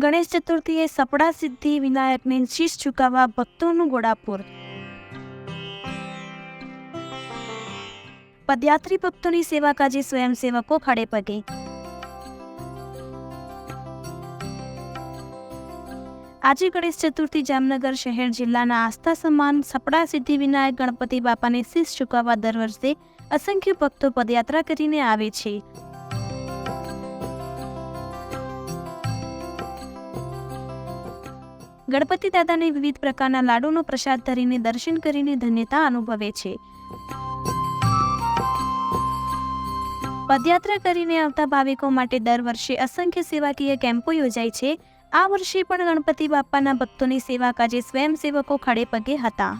ગણેશ ચતુર્થીએ સપડા સિદ્ધિ વિનાયકને શીશ ઝુકાવવા ભક્તોનું ગોળાપુર. પદયાત્રી ભક્તોની સેવા કાજે સ્વયંસેવકો ખડે પગે. આજે ગણેશ ચતુર્થી જામનગર શહેર જિલ્લાના આસ્થા સમાન સપડા સિદ્ધિ વિનાયક ગણપતિ બાપાને શીશ ચૂકવવા દર વર્ષે અસંખ્ય ભક્તો પદયાત્રા કરીને આવે છે. ગણપતિ દાદાને વિવિધ પ્રકારના લાડુનો પ્રસાદ ધરીને દર્શન કરીને ધન્યતા અનુભવે છે. પદયાત્રા કરીને આવતા ભાવિકો માટે દર વર્ષે અસંખ્ય સેવાકીય કેમ્પો યોજાય છે. આ વર્ષે પણ ગણપતિ બાપાના ભક્તોની સેવા કાજે સ્વયંસેવકો ખડે પગે હતા.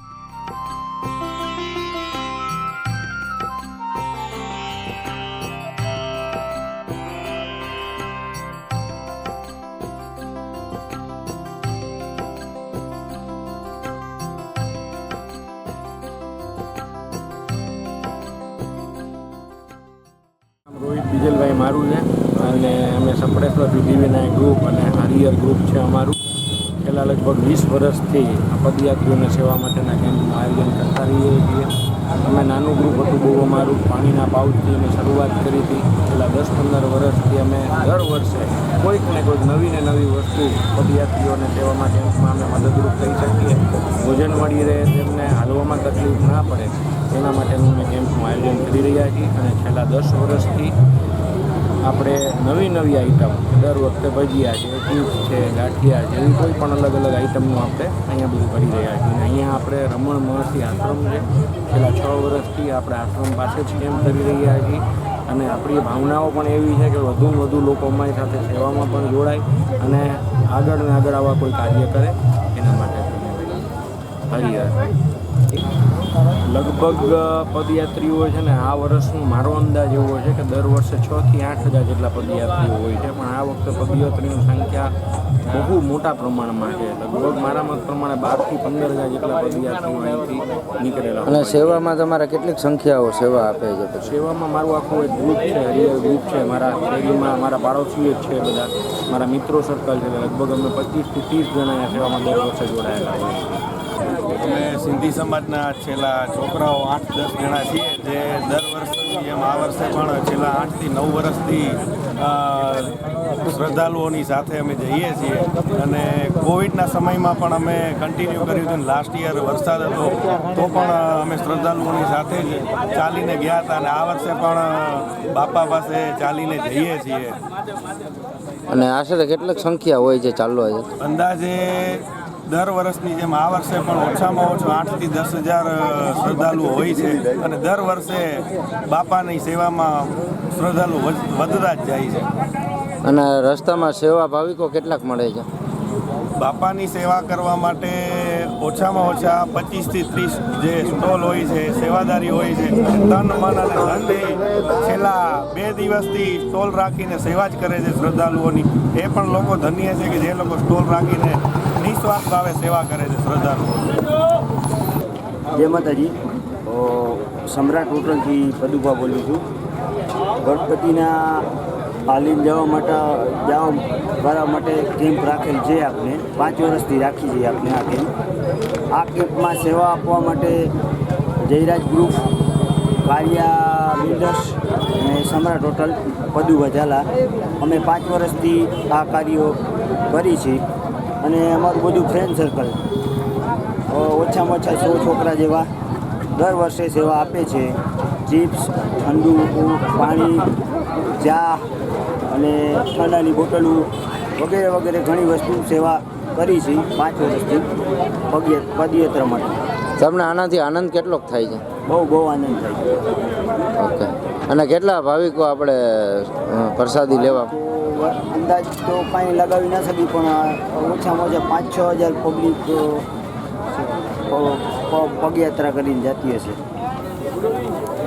મારું છે. અને અમે સપડેશ્વર સિદ્ધિવિનાયક ગ્રુપ અને હરિયર ગ્રુપ છે અમારું. છેલ્લા લગભગ વીસ વર્ષથી પદયાત્રીઓને સેવા માટેના કેમ્પનું આયોજન કરતા રહીએ છીએ. અમે નાનું ગ્રુપ હતું, બહુ અમારું પાણીના પાઉચથી અમે શરૂઆત કરી હતી. છેલ્લા દસ પંદર વર્ષથી અમે દર વર્ષે કોઈક ને કોઈક નવી ને નવી વસ્તુ પદયાત્રીઓને સેવામાં કેમ્પમાં અમે મદદરૂપ થઈ શકીએ. ભોજન મળી રહે, તેમને હાલવામાં તકલીફ ના પડે. એના માટેનું અમે કેમ્પનું આયોજન કરી રહ્યા છીએ. અને છેલ્લા દસ વર્ષથી આપણે નવી નવી આઈટમ દર વખતે ભજીયા છે ચીપ્સ છે, ગાંઠિયા છે, એવી કોઈ પણ અલગ અલગ આઈટમનું આપણે અહીંયા બધું કરી રહ્યા છીએ. અહીંયા આપણે રમણ મહર્ષિ આશ્રમ છે. છેલ્લા છ વર્ષથી આપણે આશ્રમ પાસે જ કેમ કરી રહ્યા છીએ. અને આપણી ભાવનાઓ પણ એવી છે કે વધુ વધુ લોકો અમારી સાથે સેવામાં પણ જોડાય અને આગળ ને આગળ આવા કોઈ કાર્ય કરે એના માટે હરિહર. લગભગ પદયાત્રીઓ છે ને આ વર્ષનું મારો અંદાજ એવો છે કે દર વર્ષે છ થી આઠ હજાર જેટલા પદયાત્રીઓ હોય છે. પણ આ વખતે પદયાત્રીની સંખ્યા બહુ મોટા પ્રમાણમાં છે. લગભગ મારા મત પ્રમાણે બારથી પંદર હજાર જેટલા પદયાત્રીઓ અહીંથી નીકળેલા અને સેવામાં તમારે કેટલીક સંખ્યાઓ સેવા આપે છે સેવામાં મારું આખું એક ગ્રુપ છે હરિયર ગ્રુપ છે. મારા શેરીમાં મારા પાડોશીઓ જ છે બધા. મારા મિત્રો સર્કલ છે. લગભગ અમે પચીસથી ત્રીસ જણા સેવામાં દર વર્ષે જોડાયેલા હોય છે. અમે સિંધી સમાજના છેલ્લા છોકરાઓ આઠ દસ જણા છીએ જે દર વર્ષની એમ આ વર્ષે પણ છેલ્લા આઠથી નવ વર્ષથી શ્રદ્ધાળુઓની સાથે અમે જઈએ છીએ. અને કોવિડના સમયમાં પણ અમે કન્ટિન્યુ કર્યું હતું લાસ્ટ યર વરસાદ હતો તો પણ અમે શ્રદ્ધાળુઓની સાથે જ ચાલીને ગયા હતા અને આ વર્ષે પણ બાપા પાસે ચાલીને જઈએ છીએ. અને આશરે કેટલીક સંખ્યા હોય છે ચાલવા અંદાજે દર વર્ષની જેમ આ વર્ષે પણ ઓછામાં ઓછો આઠથી દસ હજાર શ્રદ્ધાળુઓ હોય છે અને દર વર્ષે બાપાની સેવામાં શ્રદ્ધાળુ વધતા જ જાય છે. અને રસ્તામાં સેવા ભાવિકો કેટલાક મળે છે? બાપાની સેવા કરવા માટે ઓછામાં ઓછા પચીસથી ત્રીસ જે સ્ટોલ હોય છે સેવાદારી હોય છે તન મન અને ધનથી છેલ્લા બે દિવસથી સ્ટોલ રાખીને સેવા જ કરે છે શ્રદ્ધાળુઓની. એ પણ લોકો ધન્ય છે કે જે લોકો સ્ટોલ રાખીને નિસ્વાર્થ ભાવે સેવા કરે છે શ્રદ્ધાળુઓ. જય માતાજી. સમ્રાટ હોટલથી પદુભા બોલું છું. ગણપતિના હાલીને જવા માટે, જવા કરવા માટે કેમ્પ રાખેલ છે આપણે પાંચ વર્ષથી રાખી છે આપણે આ કેમ્પ. આ કેમ્પમાં સેવા આપવા માટે જયરાજ ગ્રુપ, કારિયા બિલ્ડર્સ અને સમ્રાટ હોટલ, પદુભા ઝાલા. અમે પાંચ વર્ષથી આ કાર્યો કરી છે. અને અમારું બધું ફ્રેન્ડ સર્કલ ઓછામાં ઓછા સો છોકરા જેવા દર વર્ષે સેવા આપે છે. ચિપ્સ ઠંડુ પાણી ચા અને ઠંડાની બોટલો વગેરે વગેરે ઘણી વસ્તુ સેવા કરી છે પાંચ વર્ષથી પગય પદયાત્રા માટે. તમને આનાથી આનંદ કેટલોક થાય છે? બહુ બહુ આનંદ થાય ઓકે. અને કેટલા ભાવિકો આપણે પ્રસાદી લેવા? અંદાજ તો કાંઈ લગાવી ના શકી, પણ ઓછામાં ઓછા પાંચ છ હજાર પબ્લિક પગયાત્રા કરીને જતી હશે